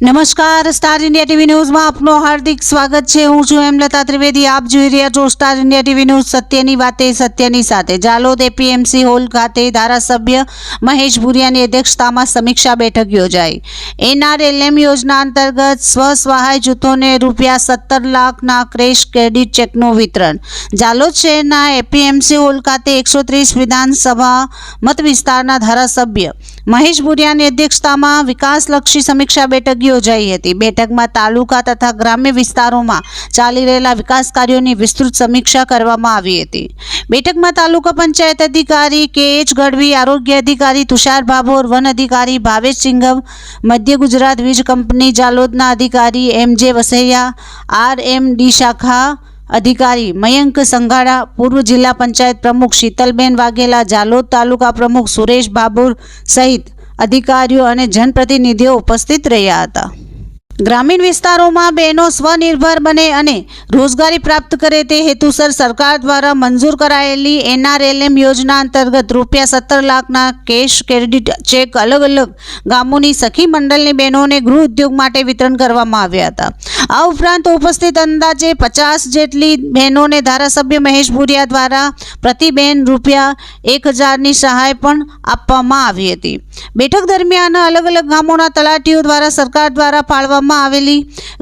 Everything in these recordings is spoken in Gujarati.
નમસ્કાર, સ્ટાર ઇન્ડિયા ટીવી ન્યૂઝમાં આપનું હાર્દિક સ્વાગત છે. હું છું હેમલતા ત્રિવેદી. આપ જોઈ રહ્યા છો સ્ટાર ઇન્ડિયા ટીવી ન્યૂઝ. સત્યની વાતે સત્યની સાથે. જાલોદ એપીએમસી હોલ ખાતે ધારાસભ્ય મહેશ ભુરિયાની અધ્યક્ષતામાં સમીક્ષા બેઠક યોજાઈ. એનઆરએલએમ યોજના અંતર્ગત સ્વ સહાય જૂથોને રૂપિયા સત્તર લાખના ક્રેશ ક્રેડિટ ચેકનું વિતરણ. જાલોદ શહેરના એપીએમસી હોલ ખાતે એકસો ત્રીસ વિધાનસભા મત વિસ્તારના ધારાસભ્ય મહેશ ભુરિયાની અધ્યક્ષતામાં વિકાસલક્ષી સમીક્ષા બેઠક યોજાઈ હતી. બેઠકમાં તાલુકા તથા ગ્રામ્ય વિસ્તારોમાં ચાલી રહેલા વિકાસ કાર્યોની વિસ્તૃત સમીક્ષા કરવામાં આવી હતી. બેઠકમાં તાલુકા પંચાયત અધિકારી કે એચ ગઢવી, આરોગ્ય અધિકારી તુષાર ભાભોર, વન અધિકારી ભાવેશ સિંઘમ મધ્ય ગુજરાત વીજ કંપની જાલોદના અધિકારી એમ જે વસૈયા, આર એમ ડી શાખા અધિકારી મયંક સંઘાડા, પૂર્વ જિલ્લા પંચાયત પ્રમુખ શીતલબેન વાઘેલા, જાલોદ તાલુકા પ્રમુખ સુરેશ બાબુર સહિત અધિકારીઓ અને જનપ્રતિનિધિઓ ઉપસ્થિત રહ્યા હતા. ગ્રામીણ વિસ્તારોમાં બહેનો સ્વનિર્ભર બને અને રોજગારી પ્રાપ્ત કરે તે હેતુસર સરકાર દ્વારા મંજૂર કરાયેલી એનઆરએલએમ યોજના અંતર્ગત રૂપિયા સત્તર લાખના કેશ ક્રેડિટ ચેક અલગ અલગ ગામોની સખી મંડળની બહેનોને ગૃહ ઉદ્યોગ માટે વિતરણ કરવામાં આવ્યા હતા. આ ઉપરાંત ઉપસ્થિત અંદાજે પચાસ જેટલી બહેનોને ધારાસભ્ય મહેશ ભુરિયા દ્વારા પ્રતિ બહેન રૂપિયા એક હજારની સહાય પણ આપવામાં આવી હતી. બેઠક દરમિયાન અલગ અલગ ગામોના તલાટીઓ દ્વારા સરકાર દ્વારા ફાળવામાં આવેલી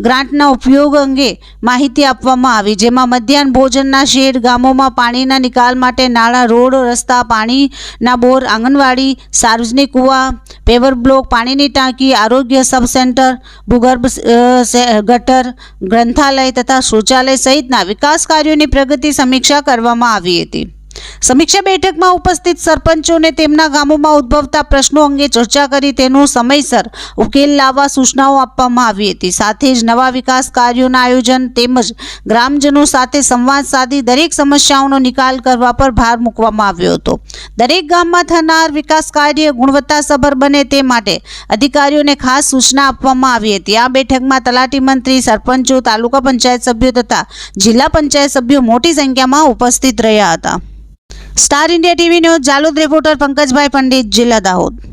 ગ્રાન્ટના ઉપયોગ અંગે માહિતી આપવામાં આવી, જેમાં મધ્યાહન ભોજનના શેડ ગામોમાં પાણીના નિકાલ માટે નાળા રોડ, રસ્તા, પાણીના બોર, આંગણવાડી, સાર્વજનિક કૂવા પેવર બ્લોક, પાણીની ટાંકી, આરોગ્ય સબ સેન્ટર ભૂગર્ભ ગટર, ગ્રંથાલય તથા શૌચાલય સહિતના વિકાસ કાર્યોની પ્રગતિ સમીક્ષા કરવામાં આવી હતી. સમીક્ષા બેઠકમાં ઉપસ્થિત સરપંચોને તેમના ગામોમાં ઉદ્ભવતા પ્રશ્નો અંગે ચર્ચા કરી તેનો સમયસર ઉકેલ લાવવા સૂચનાઓ આપવામાં આવી હતી. સાથે જ નવા વિકાસ કાર્યોના આયોજન તેમજ ગ્રામજનો સાથે સંવાદ સાધી દરેક સમસ્યાઓનો નિકાલ કરવા પર ભાર મૂકવામાં આવ્યો હતો. દરેક ગામમાં થનાર વિકાસ કાર્ય ગુણવત્તાસભર બને તે માટે અધિકારીઓને ખાસ સૂચના આપવામાં આવી હતી. આ બેઠકમાં તલાટી મંત્રી, સરપંચો, તાલુકા પંચાયત સભ્યો તથા જિલ્લા પંચાયત સભ્યો મોટી સંખ્યામાં ઉપસ્થિત રહ્યા હતા. Star India TV news Jhalod reporter Pankajbhai Pandit જિલ્લા દાહોદ.